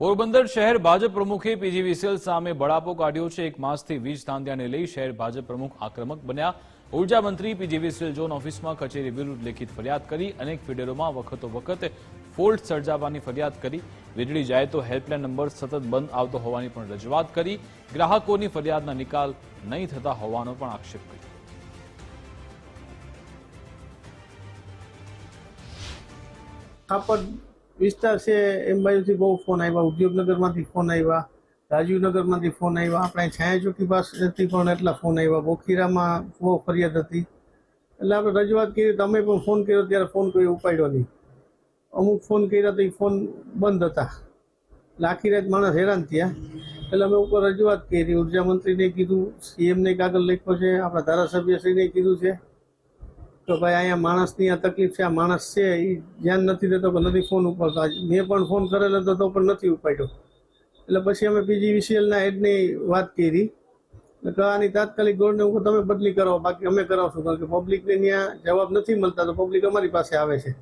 પોરબંદર શહેર ભાજપ પ્રમુખે પીજીવીસીએલ સામે બળાપો કાઢ્યો છે. એક માસથી વીજ ધાંધ્યાને લઈ શહેર ભાજપ પ્રમુખ આક્રમક બન્યા. ઊર્જા મંત્રી પીજીવીસીએલ ઝોન ઓફિસમાં કચેરી વિરુદ્ધ લેખિત ફરિયાદ કરી અનેક ફીડરોમાં વખતો વખત ફોલ્ટ સર્જાવાની ફરિયાદ કરી. વીજળી જાય તો હેલ્પલાઇન નંબર સતત બંધ આવતો હોવાની પણ રજૂઆત કરી. ગ્રાહકોની ફરિયાદના નિકાલ નહીં થતા હોવાનો પણ આક્ષેપ કર્યો. કાપડ વિસ્તાર છે, એમ બાજુથી બહુ ફોન આવ્યા. ઉદ્યોગનગરમાંથી ફોન આવ્યા રાજીવનગરમાંથી ફોન આવ્યા. આપણે છાયા ચોકી પાસેથી પણ એટલા ફોન આવ્યા. બોખીરામાં બહુ ફરિયાદ હતી. એટલે આપણે રજૂઆત કરી, તમે પણ ફોન કર્યો ત્યારે ફોન કોઈ ઉપાડ્યો નહીં. અમુક ફોન કર્યા તો એ ફોન બંધ હતા. આખી રાત માણસ હેરાન થયા. એટલે અમે ઉપર રજૂઆત કરી. ઊર્જા મંત્રીને કીધું સીએમને કાગળ લખ્યો છે, આપણા ધારાસભ્યશ્રીને કીધું છે. તો ભાઈ અહીંયા માણસની આ તકલીફ છે, આ માણસ છે એ ધ્યાન નથી દેતો કે નથી ફોન ઉપાડતો. મેં પણ ફોન કરેલો હતો તો પણ નથી ઉપાડ્યો. એટલે પછી અમે પીજીવીસીએલના હેડની વાત કરી. એટલે આની તાત્કાલિક ગોળને હું તમે બદલી કરાવો, બાકી અમે કરાવશું. કારણ કે પબ્લિકને ત્યાં જવાબ નથી મળતા, તો પબ્લિક અમારી પાસે આવે છે.